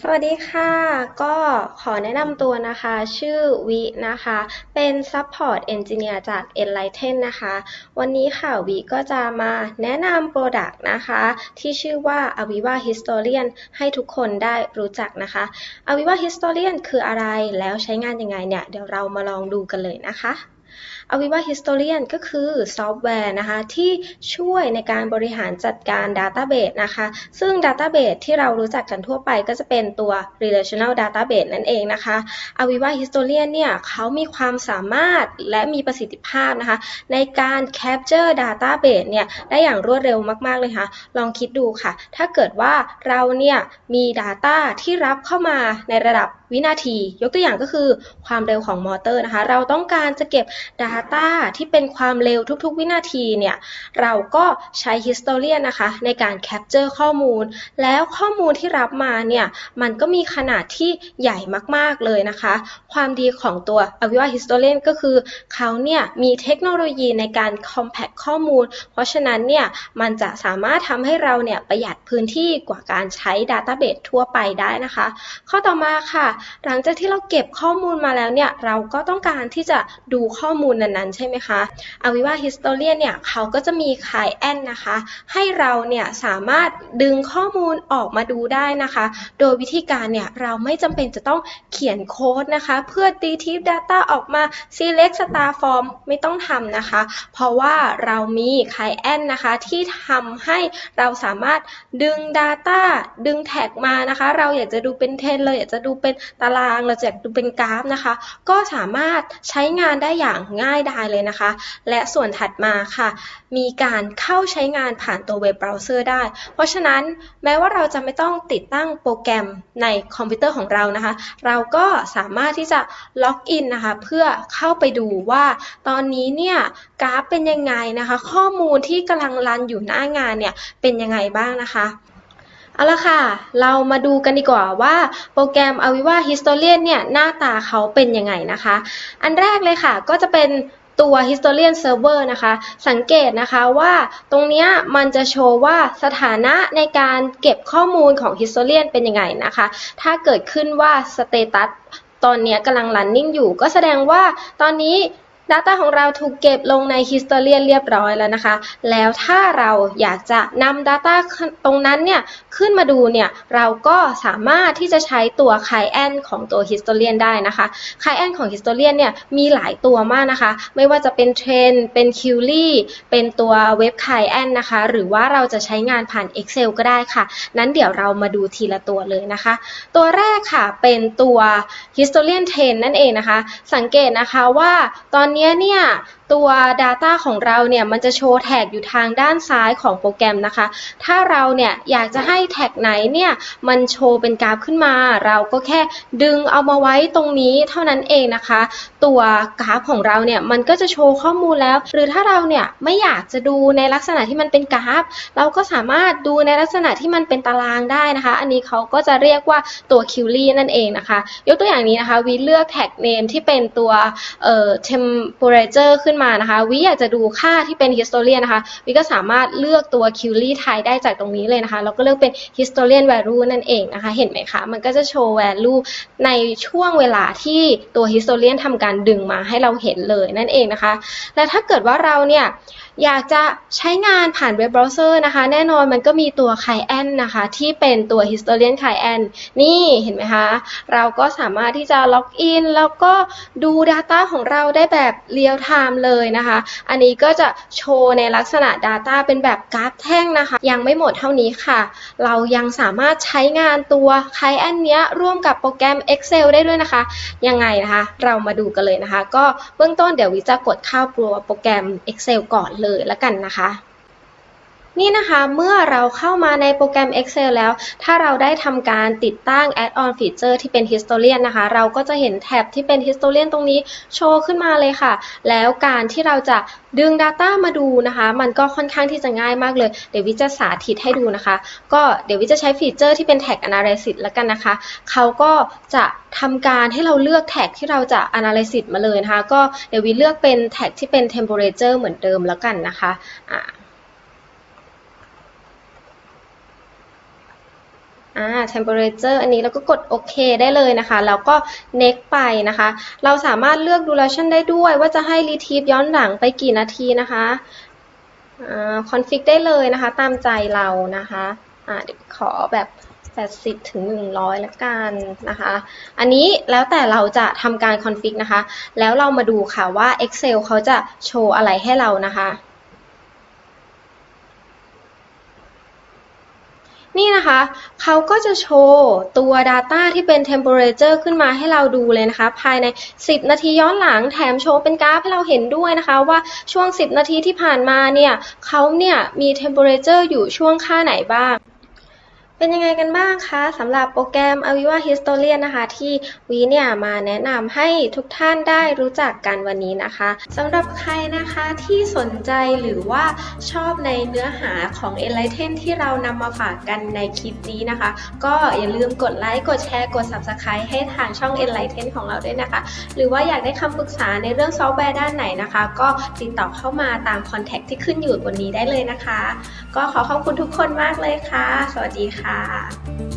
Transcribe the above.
สวัสดีค่ะ ก็ขอแนะนำตัวนะคะ ชื่อวินะคะ เป็น Support Engineer จาก Enlighten นะคะ วันนี้ค่ะวิก็จะมาแนะนำ Product นะคะ ที่ชื่อว่า Aviva Historian ให้ทุกคนได้รู้จักนะคะ Aviva Historian คืออะไรแล้วใช้งานยังไงเนี่ย เดี๋ยวเรามาลองดูกันเลยนะคะ Aviva Historian ก็คือซอฟต์แวร์นะคะที่ช่วยในการบริหารจัดการ Database นะคะ ซึ่ง Database ที่เรารู้จักกันทั่วไปก็จะเป็นตัว Relational Database นั่นเองนะคะ Aviva Historian เนี่ยเขามีความสามารถและมีประสิทธิภาพนะคะ ในการ capture database เนี่ยได้อย่างรวดเร็วมากๆเลยค่ะ ลองคิดดูค่ะ ถ้าเกิดว่าเราเนี่ยมี Data ที่รับเข้ามาในระดับวินาที ยกตัวอย่างก็คือความเร็วของมอเตอร์นะคะ เราต้องการจะเก็บ Data ที่เป็นความเร็วทุกๆ วินาทีเนี่ย เราก็ใช้ Historian นะคะ ในการ capture ข้อมูล แล้วข้อมูลที่รับมาเนี่ย มันก็มีขนาดที่ใหญ่มากๆเลยนะคะ ความดีของตัว Aviva Historian ก็คือเขาเนี่ย มีเทคโนโลยีในการ compact ข้อมูล เพราะฉะนั้นเนี่ย มันจะสามารถทำให้เราเนี่ย ประหยัดพื้นที่กว่าการใช้ Database ทั่วไปได้นะคะ ข้อต่อมาค่ะ หลังจากที่เราเก็บข้อมูลมาแล้วเนี่ย เราก็ต้องการที่จะดูข้อมูลนั้นๆ ใช่ไหมคะ Aviva Historian เนี่ยเขาก็จะมี client นะคะ ให้เราเนี่ยสามารถดึงข้อมูลออกมาดูได้นะคะ โดยวิธีการเนี่ยเราไม่จำเป็นจะต้องเขียนโค้ดนะคะ เพื่อ retrieve data ออกมา select star form ไม่ต้องทำนะคะ เพราะว่าเรามี client นะคะที่ทำให้เราสามารถดึง data ดึงแท็กมานะคะ เราอยากจะดูเป็นเทรนเลยอยากจะดูเป็นตารางเราจะอยากดูเป็นกราฟนะคะ ก็สามารถใช้งานได้อย่างง่ายดายเลยนะคะ และส่วนถัดมาค่ะ มีการเข้าใช้งานผ่านตัวเว็บเบราว์เซอร์ได้ เพราะฉะนั้นแม้ว่าเราจะไม่ต้องติดตั้งโปรแกรมในคอมพิวเตอร์ของเรานะคะ เราก็สามารถที่จะล็อกอินนะคะ เพื่อเข้าไปดูว่าตอนนี้เนี่ยกราฟเป็นยังไงนะคะ ข้อมูลที่กำลังรันอยู่หน้างานเนี่ยเป็นยังไงบ้างนะคะ เอาละค่ะ เรามาดูกันดีกว่าว่าโปรแกรม Aviva Historian เนี่ยหน้าตาเขาเป็นยังไงนะคะ อันแรกเลยค่ะก็จะเป็นตัว Historian Server นะคะ สังเกตนะคะว่าตรงนี้มันจะโชว์ว่าสถานะในการเก็บข้อมูลของ Historian เป็นยังไงนะคะ ถ้าเกิดขึ้นว่า Status ตอนนี้กำลัง running อยู่ ก็แสดงว่าตอนนี้ Data ของเราถูกเก็บลงใน Historian เรียบร้อยแล้วนะคะ แล้วถ้าเราอยากจะนำ Data ตรงนั้นเนี่ยขึ้นมาดูเนี่ย เราก็สามารถที่จะใช้ตัว Client ของตัว Historian ได้นะคะ Client ของ Historian เนี่ยมีหลายตัวมากนะคะ ไม่ว่าจะเป็น Trend เป็น Query เป็นตัว Web Client นะคะ หรือว่าเราจะใช้งานผ่าน Excel ก็ได้ค่ะ นั้นเดี๋ยวเรามาดูทีละตัวเลยนะคะ ตัวแรกค่ะเป็นตัว Historian Trend นั่นเองนะคะ สังเกตนะคะว่าตอนนี้เนี่ยตัว Data ของเราเนี่ยมันจะโชว์แท็กอยู่ทางด้านซ้ายของโปรแกรมนะคะ ถ้าเราเนี่ยอยากจะให้แท็กไหนเนี่ยมันโชว์เป็นกราฟขึ้นมา เราก็แค่ดึงเอามาไว้ตรงนี้เท่านั้นเองนะคะ ตัวกราฟของเราเนี่ยมันก็จะโชว์ข้อมูลแล้ว หรือถ้าเราเนี่ยไม่อยากจะดูในลักษณะที่มันเป็นกราฟ เราก็สามารถดูในลักษณะที่มันเป็นตารางได้นะคะ อันนี้เขาก็จะเรียกว่าตัว query นั่นเองนะคะ ยกตัวอย่างนี้นะคะวีเลือกแท็ก name ที่เป็นตัวเอ่อ temperature ขึ้นมานะคะ วิอยากจะดูค่าที่เป็น historian นะคะ วิก็สามารถเลือกตัว query type ได้จากตรงนี้เลยนะคะ แล้วก็เลือกเป็น historian value นั่นเองนะคะ เห็นไหมคะ มันก็จะโชว์ value ในช่วงเวลาที่ตัว historian ทำการดึงมาให้เราเห็นเลยนั่นเองนะคะ และถ้าเกิดว่าเราเนี่ยอยากจะใช้งานผ่านเว็บเบราว์เซอร์นะคะ แน่นอนมันก็มีตัว client นะคะ ที่เป็นตัว historian client นี่เห็นไหมคะ เราก็สามารถที่จะล็อกอินแล้วก็ดู Data ของเราได้แบบเรียลไทม์เลยนะคะ อันนี้ก็จะโชว์ในลักษณะ Data เป็นแบบกราฟแท่งนะคะ ยังไม่หมดเท่านี้ค่ะ เรายังสามารถใช้งานตัวไคลแอนเนี้ยร่วมกับโปรแกรม Excel ได้ด้วยนะคะ ยังไงนะคะ เรามาดูกันเลยนะคะ ก็เบื้องต้นเดี๋ยววิจะกดเข้าตัวโปรแกรม Excel ก่อนเลยแล้วกันนะคะ นี่นะคะเมื่อเราเข้ามาในโปรแกรม Excel แล้ว ถ้าเราได้ทำการติดตั้ง Add-on Feature ที่เป็น Historian นะคะ เราก็จะเห็นแท็บที่เป็น Historian ตรงนี้โชว์ขึ้นมาเลยค่ะ แล้วการที่เราจะดึง Data มาดูนะคะ มันก็ค่อนข้างที่จะง่ายมากเลย เดี๋ยววิจะสาธิตให้ดูนะคะ ก็เดี๋ยววิจะใช้ฟีเจอร์ที่เป็น Tag Analysis แล้วกันนะคะ เขาก็จะทำการให้เราเลือกแท็กที่เราจะ Analysis มาเลยนะคะ ก็เดี๋ยววิเลือกเป็นแท็กที่เป็น Temperature เหมือนเดิมแล้วกันนะคะอ่า อ่า temperature อันนี้เราก็กดโอเคได้เลยนะคะ แล้วก็ next ไปนะคะ เราสามารถเลือก duration ได้ด้วย ว่าจะให้ retrieve ย้อนหลังไปกี่นาทีนะคะอ่า config ได้เลยนะคะ ตามใจเรานะคะอ่าขอแบบ80ถึง100ละกันนะคะ อันนี้แล้วแต่เราจะทำการ config นะคะ แล้วเรามาดูค่ะว่า Excel เขาจะโชว์อะไรให้เรานะคะ นี่นะคะ เขาก็จะโชว์ตัว Data ที่เป็น Temperature ขึ้นมาให้เราดูเลยนะคะ ภายใน 10 นาทีย้อนหลังแถมโชว์เป็นกราฟให้เราเห็นด้วยนะคะว่าช่วง 10 นาทีที่ผ่านมาเนี่ยเขาเนี่ยมี Temperature อยู่ช่วงค่าไหนบ้าง เป็นยังไงกันบ้างคะสำหรับโปรแกรม Aviva Historian นะคะ ที่วีเนี่ยมาแนะนำให้ทุกท่านได้รู้จักกันวันนี้นะคะสำหรับใครนะคะที่สนใจหรือว่าชอบในเนื้อหาของ Enlighten ที่เรานำมาฝากกันในคลิปนี้นะคะ ก็อย่าลืมกดไลค์กดแชร์กด Subscribe ให้ทางช่อง Enlighten ของเราด้วยนะคะ หรือว่าอยากได้คำปรึกษาในเรื่องซอฟต์แวร์ด้านไหนนะคะ ก็ติดต่อเข้ามาตามคอนแทคที่ขึ้นอยู่บนนี้ได้เลยนะคะ ก็ขอขอบคุณทุกคนมากเลยค่ะ สวัสดีค่ะค่ะ